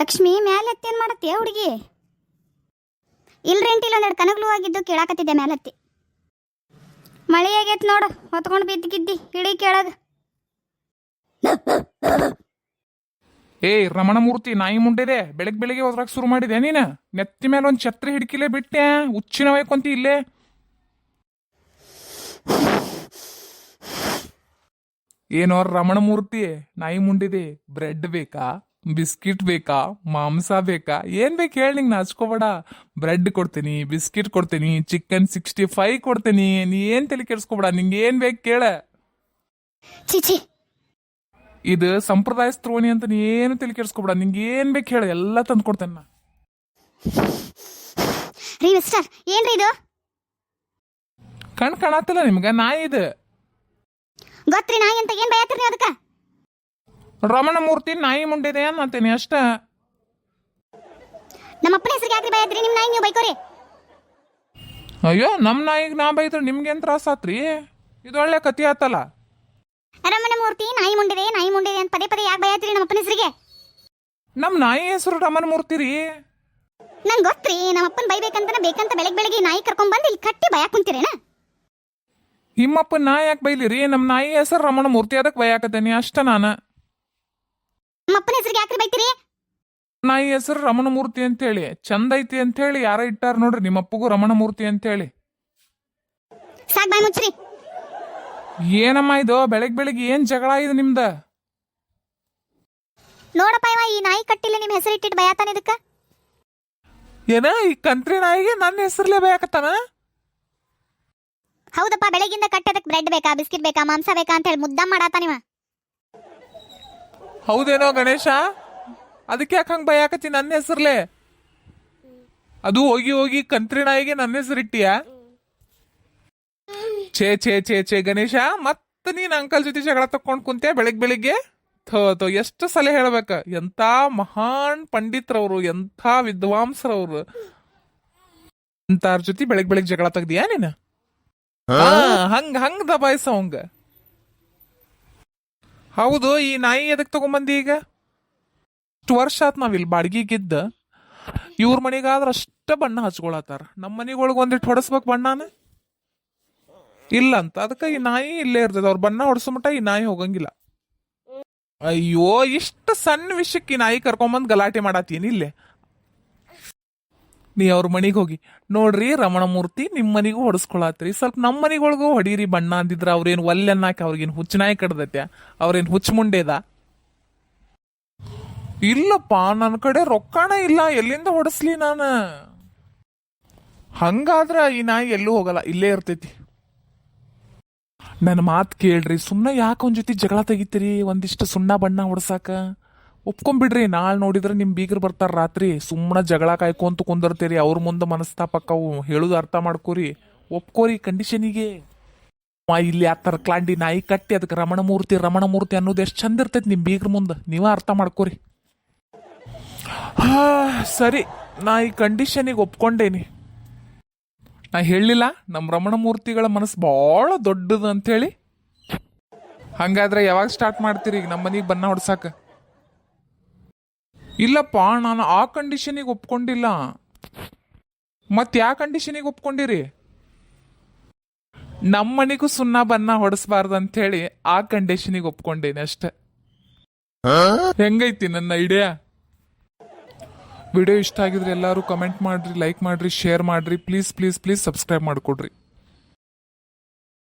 ಲಕ್ಷ್ಮಿ ಮ್ಯಾಲೆ ಏನ್ ಮಾಡತ್ತೆ ಹುಡುಗಿ? ಇಲ್ಲ ಒಂದೆರಡು ಕನಗ್ಲು ಆಗಿದ್ದು ಕೇಳಾಕತ್ತಿದ್ದೆ ಮ್ಯಾಲತ್ತಿ. ಮಳೆ ಆಗೈತೆ ನೋಡು, ಹೊತ್ಕೊಂಡು ಬಿದ್ದಿಗಿದ್ದಿ ಇಳಿ ಏಯ್ ರಮಣಮೂರ್ತಿ ನಾಯಿ ಮುಂಡಿದೆ ಬೆಳಗ್ಗೆ ಬೆಳಿಗ್ಗೆ ಹೋದ್ರಾಗ ಶುರು ಮಾಡಿದೆ ನೀನು? ನೆತ್ತಿ ಮೇಲೆ ಒಂದು ಛತ್ರಿ ಹಿಡ್ಕಿಲೆ ಬಿಟ್ಟೆ, ಹುಚ್ಚಿನ ವೈಕೊಂತಿ ಇಲ್ಲೇ. ಏನೋ ರಮಣಮೂರ್ತಿ ನಾಯಿ ಮುಂಡಿದೆ, ಬ್ರೆಡ್ ಬೇಕಾ? ಬಿಸ್ಕಿಟ್ ಬೇಕಾ? ಮಾಂಸ ಬೇಕಾ? ಏನ್ ಬೇಕು ಹೇಳಿ ನಿಂಗೆ ನಾಚ್ಕೋಬೇಡ. ಬ್ರೆಡ್ ಕೊಡ್ತೀನಿ ಬಿಸ್ಕಿಟ್ ಕೊಡ್ತೀನಿ ಚಿಕನ್ ಸಿಕ್ಸ್ಟಿ ಫೈವ್ ಕೊಡ್ತೀನಿ. ನೀ ಏನ್ ತಲೆ ಕೆಡ್ಸ್ಕೋಬೇಡ? ನಿಂಗೆ ಏನ್ ಬೇಕು ಕೇಳ. ಚಿಚಿ ಇದು ಸಂಪ್ರದಾಯ ತ್ರೋಣಿ ಅಂತ ನೀ ಏನು ತಲೆ ಕೆಡ್ಸ್ಕೊಬೇಡ. ನಿಂಗೆ ಏನ್ ಬೇಕು ಹೇಳ ಎಲ್ಲ ತಂದು ಕೊಡ್ತೇನೆ ನಾ. ರೀ ಮಿಸ್ಟರ್ ಏನ್ರಿ ಇದು? ಕಣ್ ಕಾಣತ್ತಲ್ಲ ನಿಮ್ಗೆ? ನಾಯಿ ಇದು. ಗೊತ್ತ್ರಿ ನಾಯಿ ಅಂತ ಏನ್ ನೀವು ಅದಕ್ಕ? ರಮಣ ಮೂರ್ತಿ ನಾಯಿ ಮುಂಡಿದೆ ಅನ್ನತೀನಿ ಅಷ್ಟ. ನಮ್ಮ ಅಪ್ಪನ ಹೆಸರಿಗೆ ಯಾಕ್ರಿ ಬೈದ್ರಿ ನಿಮ್ಮ ನಾಯಿ ನೀವು ಬೈಕೋರಿ? ಅಯ್ಯೋ ನಮ್ಮ ನಾಯಿಗೆ ನಾ ಬೈದ್ರೆ ನಿಮ್ಗೇನು ತ್ರಾಸ ಆತ್ರಿ? ಇದು ಒಳ್ಳೆ ಕತಿ ಆತಲ್ಲ. ರಮಣಮೂರ್ತಿ ನಾಯಿ ಮುಂಡಿದೆ ನಾಯಿ ಮುಂಡಿದೆ ಅಂತ ಪದೇ ಪದೇ ಯಾಕೆ ಬಯಾತ್ರಿ ನಮ್ಮ ಅಪ್ಪನ ಹೆಸರಿಗೆ? ನಮ್ಮ ನಾಯಿ ಹೆಸರು ರಮಣಮೂರ್ತಿ ರೀ. ನಂಗೆ ಗೊತ್ತ್ರಿ ನಮ್ಮ ಅಪ್ಪನ ಬೈಬೇಕಂತ ಬೇಕಂತ ಬೆಳಗ್ಗೆ ಬೆಳಗ್ಗೆ ನಾಯಿ ಕರ್ಕೊಂಡ್ ಬಂದು ಇಲ್ಲಿ ಕಟ್ಟಿ ಬಯಕ್ ಕುಂತೀರೇನ? ನಿಮ್ಮಪ್ಪನ ನಾ ಯಾಕೆ ಬೈಲಿರಿ ನಮ್ಮ ನಾಯಿ ಹೆಸರು ರಮಣಮೂರ್ತಿ ಅದಕ್ಕೆ ಬೈಯಾಕತ್ತೇನಿ ಅಷ್ಟ ನಾನು. ನಮ್ಮ ಅಪ್ಪನ ಹೆಸರಿಗೆ ಯಾಕ್ರಿ ಬೈತೀರಿ? ನಾಯಿ ಹೆಸರು ರಮಣ ಮೂರ್ತಿ ಅಂತೇಳಿ. ಚಂದ ಐತಿ ಅಂತ ಹೇಳಿ ಯಾರ ಇಟ್ಟಾರ ನೋಡ್ರಿ ನಿಮ್ಮಪ್ಪಗೂ ರಮಣ ಮೂರ್ತಿ ಅಂತೇಳಿ. ಸಾಕ್ ಬಾಯ್ ಮುಚ್ಚ್ರಿ. ಏನಮ್ಮ ಇದು? ಬೆಳಗ್ ಬೆಳಿಗ್ಗೆ ಏನ್ ಜಗಳ ಇದು ನಿಮ್ದ? ನೋಡಪ್ಪ ಇವ ಈ ನಾಯಿ ಕಟ್ಟಿಲ್ಲ ನಿಮ್ಮ ಹೆಸರು ಇಟ್ಟಿಟ್ಟು ಬಯತಾನ ಇದಕ್ಕ? ಏನ ಈ ಕಂತ್ರಿ ನಾಯಿಗೆ ನನ್ನ ಹೆಸರ್ಲೇ ಬೇಕತ್ತಾನ ಹೌದಪ್ಪ ಬೆಳಗಿಂದ ಕಟ್ಟದಕ್ಕೆ ಬ್ರೆಡ್ ಬೇಕಾ ಬಿಸ್ಕಿಟ್ ಬೇಕಾ ಮಾಂಸ ಬೇಕಾ ಅಂತ ಹೇಳಿ ಮುದ್ದೆ ಮಾಡಾತ ನೀವ ಹೌದೇನೋ ಗಣೇಶ? ಅದಕ್ಕೆ ಯಾಕೆ ಹಂಗೆ ಆಕತಿ? ನನ್ನ ಹೆಸರ್ಲೆ. ಅದು ಹೋಗಿ ಹೋಗಿ ಕಂತ್ರಿ ನಾಯಿಗೆ ನನ್ನ ಹೆಸರು ಇಟ್ಟಿಯ? ಛೇ ಛೇ ಛೇ ಛೇ ಗಣೇಶ ಮತ್ತೆ ನೀನ್ ಅಂಕಲ್ ಜೊತೆ ಜಗಳ ತಕೊಂಡ್ ಕುಂತೆ ಬೆಳಿಗ್ ಬೆಳಿಗ್ಗೆ? ಥೋ ಥೋ ಎಷ್ಟು ಸಲ ಹೇಳ್ಬೇಕ? ಎಂತ ಮಹಾನ್ ಪಂಡಿತ್ರವ್ರು ಎಂಥ ವಿದ್ವಾಂಸರವ್ರು. ಅಂತಾರ ಜೊತೆ ಬೆಳಿಗ್ ಬೆಳಿಗ್ಗೆ ಜಗಳ ತೆಗ್ದಿಯಾ ನೀನು? ಹಾ, ಹಂಗ್ ಹಂಗ್ ದಬಾಯಿಸ ಅವಂಗ. ಹೌದು, ಈ ನಾಯಿ ಎದಕ್ಕೆ ತಗೊಂಬಂದಿ ಈಗ? ಇಷ್ಟು ವರ್ಷ ಆತ್ ನಾವ್ ಇಲ್ಲಿ ಬಾಡ್ಗಿಗಿದ್ದ ಇವ್ರ ಮನೆಗಾದ್ರೆ ಅಷ್ಟ ಬಣ್ಣ ಹಚ್ಕೊಳತ್ತಾರ. ನಮ್ಮ ಮನೆಗೊಳಗೆ ಒಂದಿಟ್ಟು ಹೊಡಸ್ಬೇಕು ಬಣ್ಣನ? ಇಲ್ಲ ಅಂತ ಅದಕ್ಕೆ ಈ ನಾಯಿ ಇಲ್ಲೇ ಇರ್ತದೆ. ಅವ್ರ ಬಣ್ಣ ಹೊಡ್ಸೋ ಮಟ್ಟ ಈ ನಾಯಿ ಹೋಗಂಗಿಲ್ಲ. ಅಯ್ಯೋ, ಇಷ್ಟು ಸಣ್ಣ ವಿಷಯಕ್ಕೆ ಈ ನಾಯಿ ಕರ್ಕೊಂಬಂದು ಗಲಾಟೆ ಮಾಡತ್ತೀನಿ ಇಲ್ಲೇ? ನೀ ಅವ್ರ ಮನೆಗೆ ಹೋಗಿ, ನೋಡ್ರಿ ರಮಣಮೂರ್ತಿ ನಿಮ್ಮ ಮನೆಗೂ ಹೊಡಸ್ಕೊಳತ್ರಿ. ಸ್ವಲ್ಪ ನಮ್ಮ ಮನೆಗೊಳಗೂ ಹೊಡೀರಿ ಬಣ್ಣ ಅಂದಿದ್ರ ಅವ್ರೇನು ಒಲ್ಲೆನ್ನಾಕ ಅವ್ರಿಗೇನು ಹುಚ್ಚ ಕಡ್ದತ್ಯ? ಅವ್ರೇನ್ ಹುಚ್ಚ ಮುಂಡೇದ? ಇಲ್ಲಪ್ಪ ನನ್ನ ಕಡೆ ರೊಕ್ಕಣ ಇಲ್ಲ, ಎಲ್ಲಿಂದ ಹೊಡಸ್ಲಿ ನಾನು? ಹಂಗಾದ್ರ ಈ ನಾಯಿ ಎಲ್ಲೂ ಹೋಗಲ್ಲ, ಇಲ್ಲೇ ಇರ್ತೈತಿ. ನನ್ನ ಮಾತು ಕೇಳ್ರಿ ಸುಮ್ಮನೆ ಯಾಕೆ ಒಂದ್ ಜೊತೆ ಜಗಳ ತೆಗಿತೀರಿ? ಒಂದಿಷ್ಟು ಸುಣ್ಣ ಬಣ್ಣ ಹೊಡ್ಸಾಕ? ಒಪ್ಕೊಂಬಿಡ್ರಿ ನಾಳೆ ನೋಡಿದ್ರೆ ನಿಮ್ ಬೀಗರು ಬರ್ತಾರ ರಾತ್ರಿ. ಸುಮ್ಮನೆ ಜಗಳ ಕಾಯ್ಕೊಂತ ಕುಂದಿರ್ತೀರಿ. ಅವ್ರ ಮುಂದೆ ಮನಸ್ತಾಪಕ್ಕವು ಹೇಳುದು ಅರ್ಥ ಮಾಡ್ಕೋರಿ. ಒಪ್ಕೋರಿ ಕಂಡೀಷನಿಗೆ. ಇಲ್ಲಿ ಆ ಥರ ಕ್ಲಾಂಡಿ ನಾಯಿ ಕಟ್ಟಿ ಅದಕ್ಕೆ ರಮಣ ಮೂರ್ತಿ ಅನ್ನೋದು ಎಷ್ಟು ಚಂದ ಇರ್ತೈತಿ ನಿಮ್ ಬೀಗ್ರ ಮುಂದೆ. ನೀವ ಅರ್ಥ ಮಾಡ್ಕೋರಿ. ಹಾ, ಸರಿ. ನಾ ಈ ಕಂಡೀಷನಿಗೆ ಒಪ್ಕೊಂಡೇನಿ. ನಾ ಹೇಳಿಲ್ಲ ನಮ್ಮ ರಮಣಮೂರ್ತಿಗಳ ಮನಸ್ಸು ಭಾಳ ದೊಡ್ಡದು ಅಂತೇಳಿ ಹಂಗಾದ್ರೆ ಯಾವಾಗ ಸ್ಟಾರ್ಟ್ ಮಾಡ್ತೀರಿ? ಈಗ ನಮ್ಮ ಮನೆಗೆ ಬಣ್ಣ ಹೊಡ್ಸಾಕ. ಇಲ್ಲಪ್ಪ, ನಾನು ಆ ಕಂಡೀಷನಿಗೆ ಒಪ್ಕೊಂಡಿಲ್ಲ. ಮತ್ತೆ ಯಾವ ಕಂಡೀಷನಿಗೆ ಒಪ್ಕೊಂಡಿರಿ? ನಮ್ಮ ಮನೆಗೂ ಸುಣ್ಣ ಬಣ್ಣ ಅಂತ ಹೇಳಿ ಆ ಕಂಡೀಷನಿಗೆ ಒಪ್ಕೊಂಡೇನೆ ಅಷ್ಟೆ. ಹೆಂಗೈತಿ ನನ್ನ ಐಡಿಯಾ ವಿಡಿಯೋ ಇಷ್ಟ ಆಗಿದ್ರೆ ಎಲ್ಲರೂ ಕಮೆಂಟ್ ಮಾಡ್ರಿ ಲೈಕ್ ಮಾಡ್ರಿ ಶೇರ್ ಮಾಡ್ರಿ. ಪ್ಲೀಸ್ ಪ್ಲೀಸ್ ಪ್ಲೀಸ್ ಸಬ್ಸ್ಕ್ರೈಬ್ ಮಾಡಿಕೊಡ್ರಿ.